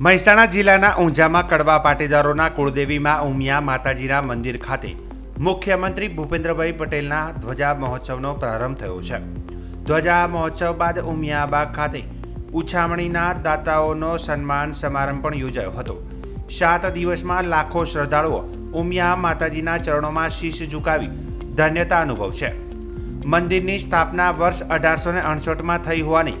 મહેસાણા જિલ્લાના ઊંઝામાં કડવા પાટીદારોના કુળદેવીમાં ઉમિયા માતાજીના મંદિર ખાતે મુખ્યમંત્રી ભૂપેન્દ્રભાઈ પટેલના ધ્વજા મહોત્સવનો પ્રારંભ થયો છે. ધ્વજા મહોત્સવ બાદ ઉમિયાબાગ ખાતે ઉછામણીના દાતાઓનો સન્માન સમારંભ પણ યોજાયો હતો. સાત દિવસમાં લાખો શ્રદ્ધાળુઓ ઉમિયા માતાજીના ચરણોમાં શીશ ઝુકાવી ધન્યતા અનુભવશે મંદિરની સ્થાપના વર્ષ અઢારસો ને અડસઠમાં થઈ હોવાની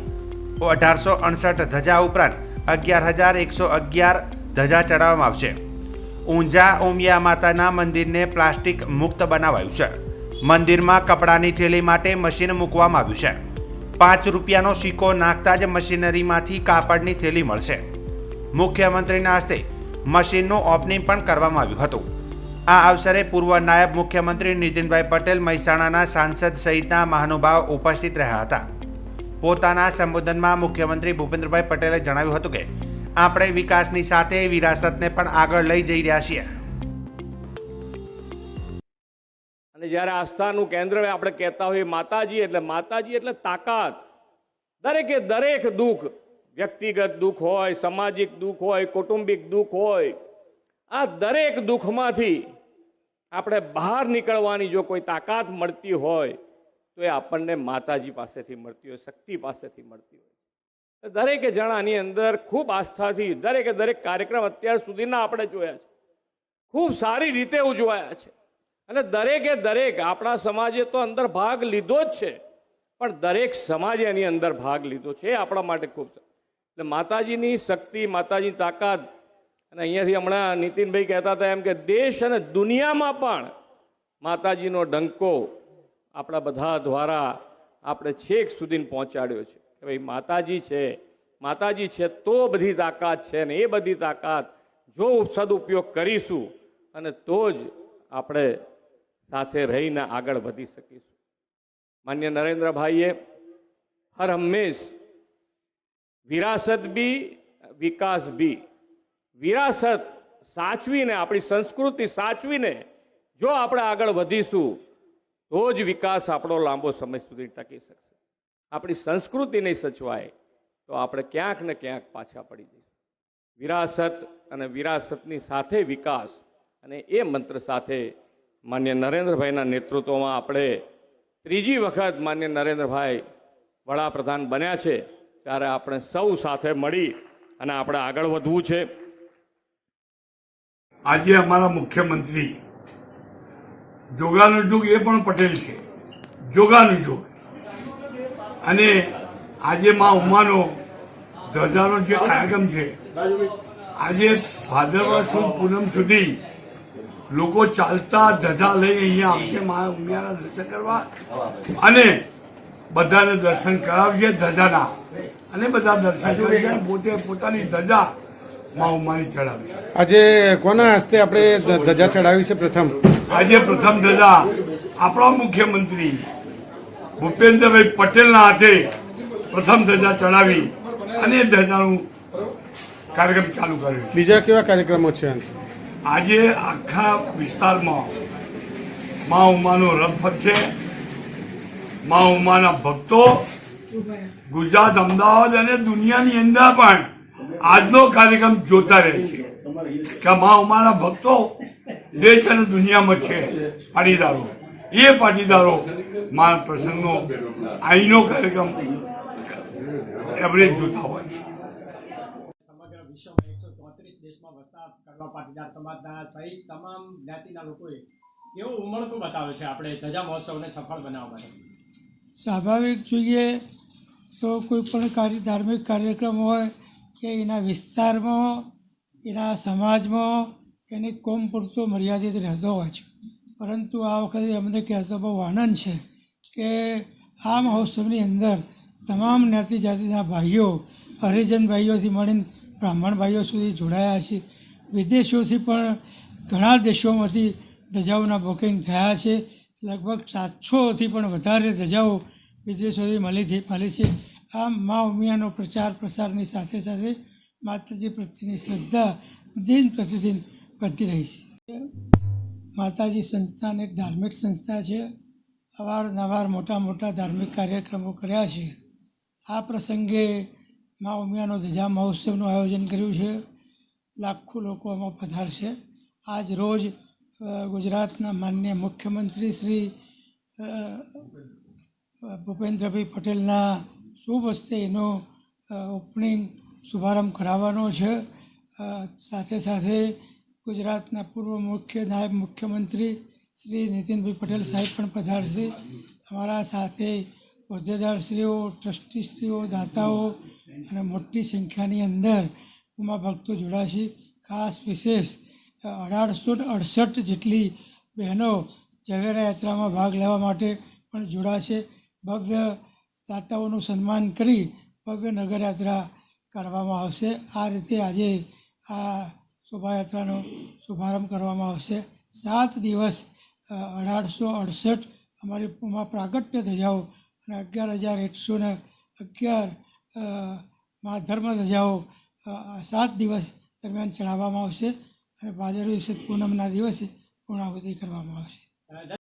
અઢારસો અડસઠ ધજા ઉપરાંત અગિયાર હજાર એકસો અગિયાર ધજા ચડાવવામાં આવશે. ઊંઝા ઉમિયા માતાના મંદિરને પ્લાસ્ટિક મુક્ત બનાવાયું છે. મંદિરમાં કપડાની થેલી માટે મશીન મૂકવામાં આવ્યું છે. પાંચ રૂપિયાનો સિક્કો નાખતા જ મશીનરીમાંથી કાપડની થેલી મળશે. મુખ્યમંત્રીના હસ્તે મશીનનું ઓપનિંગ પણ કરવામાં આવ્યું હતું. આ અવસરે પૂર્વ નાયબ મુખ્યમંત્રી નીતિનભાઈ પટેલ મહેસાણાના સાંસદ સહિતના મહાનુભાવ ઉપસ્થિત રહ્યા હતા. પોતાના સંબોધનમાં મુખ્યમંત્રી ભૂપેન્દ્રભાઈ પટેલે જણાવ્યું હતું કે, આપણે વિકાસની સાથે વિરાસતને પણ આગળ લઈ જઈ રહ્યા છીએ. અને જ્યારે આસ્થાનું કેન્દ્ર આપણે કહેતા હોઈએ માતાજી એટલે માતાજી એટલે તાકાત. દરેકે દરેક દુઃખ, વ્યક્તિગત દુઃખ હોય, સામાજિક દુઃખ હોય, કૌટુંબિક દુઃખ હોય, આ દરેક દુઃખમાંથી આપણે બહાર નીકળવાની જો કોઈ તાકાત મળતી હોય તો એ આપણને માતાજી પાસેથી મળતી હોય, શક્તિ પાસેથી મળતી હોય. દરેકે જણાની અંદર ખૂબ આસ્થાથી, દરેકે દરેક કાર્યક્રમ અત્યાર સુધીના આપણે જોયા છે. ખૂબ સારી રીતે ઉજવાયા છે. અને દરેકે દરેક આપણા સમાજે તો અંદર ભાગ લીધો જ છે. પણ દરેક સમાજે એની અંદર ભાગ લીધો છે એ આપણા માટે ખૂબ એટલે માતાજીની શક્તિ, માતાજીની તાકાત, અને અહીંયાથી હમણાં નીતિનભાઈ કહેતા હતા એમ કે દેશ અને દુનિયામાં પણ માતાજીનો ડંકો આપણા બધા દ્વારા આપણે છેક સુધી પહોંચાડ્યો છે કે ભાઈ માતાજી છે માતાજી છે તો બધી તાકાત છે ને એ બધી તાકાત જો સદુપયોગ કરીશું અને તો જ આપણે સાથે રહીને આગળ વધી શકીશું. માન્ય નરેન્દ્રભાઈએ હર હંમેશ વિરાસત બી, વિકાસ બી. વિરાસત સાચવીને, આપણી સંસ્કૃતિ સાચવીને જો આપણે આગળ વધીશું તો જ વિકાસ આપણો લાંબો સમય સુધી ટકી શકશે. આપણી સંસ્કૃતિ નહીં સચવાય, તો આપણે ક્યાંક ને ક્યાંક પાછા પડી જઈશું. વિરાસત અને વિરાસતની સાથે વિકાસ અને એ મંત્ર સાથે માન્ય નરેન્દ્રભાઈના નેતૃત્વમાં આપણે ત્રીજી વખત માન્ય નરેન્દ્રભાઈ વડાપ્રધાન બન્યા છે, ત્યારે આપણે સૌ સાથે મળી અને આપણે આગળ વધવું છે. આજે અમારા મુખ્યમંત્રી જોગાનું યુગ એ પણ પટેલ છે. જોગાનો યુગ. અને આજે માં ઉમાનો ધજાનો જે કાર્યક્રમ છે આજે ભાદરવા સુદ પૂનમ સુધી લોકો ચાલતા ધજા લઈને અહીંયા આવશે મા ઉમિયાના દર્શન કરવા. અને બધાને દર્શન કરાવશે ધજાના. અને બધા દર્શન કરશે પોતે પોતાની ધજા મા ઉમાની ચડાવશે આજે કોના હસ્તે આપણે ધજા ચડાવી છે પ્રથમ? આજે પ્રથમ ધજા આપણા મુખ્યમંત્રી ભૂપેન્દ્રભાઈ પટેલના હાથે પ્રથમ ધજા ચડાવી અને ધજાનું કાર્યક્રમ ચાલુ કર્યો બીજા કેવા કાર્યક્રમો છે આજે આખા વિસ્તારમાં મા ઉમાનો રથ ફરશે મા ઉમાના ભક્તો ગુજરાત અમદાવાદ અને દુનિયાની અંદર પણ આજનો કાર્યક્રમ જોતા રહે છે. કે મા ઉમાના ભક્તો દેશ અને દુનિયામાં છે પાટીદારો. એ પાટીદારો મારા પ્રસંગનો અહીંનો કાર્યક્રમ એવરેજ જોતા હોય છે. સમગ્ર વિશ્વમાં એકસો ચોત્રીસ દેશમાં વસતા કડવા પાટીદાર સમાજના સહિત તમામ જ્ઞાતિના લોકોએ કેવું ઉમળકું બતાવે છે આપણે ધજા મહોત્સવને સફળ બનાવવા માટે? સ્વાભાવિક જોઈએ તો કોઈ પણ કાર્ય ધાર્મિક કાર્યક્રમ હોય કે એના વિસ્તારમાં, એના સમાજમાં એની કોમ પૂરતો મર્યાદિત રહેતો હોય છે. પરંતુ આ વખતે અમને કહેતો બહુ આનંદ છે કે આ મહોત્સવની અંદર તમામ જ્ઞાતિ જાતિના ભાઈઓ, હરિજન ભાઈઓથી મળીને બ્રાહ્મણ ભાઈઓ સુધી જોડાયા છે. વિદેશોથી પણ ઘણા દેશોમાંથી ધજાઓના બુકિંગ થયા છે. લગભગ સાતસોથી પણ વધારે ધજાઓ વિદેશોથી મળી મળી છે. આમ મા ઉમિયાનો પ્રચાર, પ્રસારની સાથે સાથે માતાજી પ્રત્યેની શ્રદ્ધા દિન પ્રતિદિન વધતી રહી છે. માતાજી સંસ્થાન એક ધાર્મિક સંસ્થા છે. અવારનવાર મોટા મોટા ધાર્મિક કાર્યક્રમો કર્યા છે. આ પ્રસંગે મા ઉમિયાનો ધજા મહોત્સવનું આયોજન કર્યું છે. લાખો લોકો આમાં પધારશે આજ રોજ ગુજરાતના માન્ય મુખ્યમંત્રી શ્રી ભૂપેન્દ્રભાઈ પટેલના શુભ હસ્તે એનો ઓપનિંગ શુભારંભ કરાવવાનો છે. સાથે સાથે ગુજરાતના પૂર્વ મુખ્ય નાયબ મુખ્યમંત્રી શ્રી નીતિનભાઈ પટેલ સાહેબ પણ પધારશે. અમારા સાથે હોદ્દેદારશ્રીઓ, ટ્રસ્ટીશ્રીઓ, દાતાઓ અને મોટી સંખ્યાની અંદર ઉમા ભક્તો જોડાશે. ખાસ વિશેષ અઢારસો અડસઠ જેટલી બહેનો ઝવેરા યાત્રામાં ભાગ લેવા માટે પણ જોડાશે. ભવ્ય દાતાઓનું સન્માન કરી ભવ્ય નગરયાત્રા કાઢવામાં આવશે. આ રીતે આજે આ શોભાયાત્રાનો શુભારંભ કરવામાં આવશે. સાત દિવસ અઢારસો અડસઠ અમારી માં પ્રાગટ્ય ધજાઓ અને અગિયાર હજાર એકસો ને અગિયારમાં ધર્મ ધજાઓ સાત દિવસ દરમિયાન ચઢાવવામાં આવશે અને ભાદરવી પૂનમના દિવસે પૂર્ણાહુતિ કરવામાં આવશે.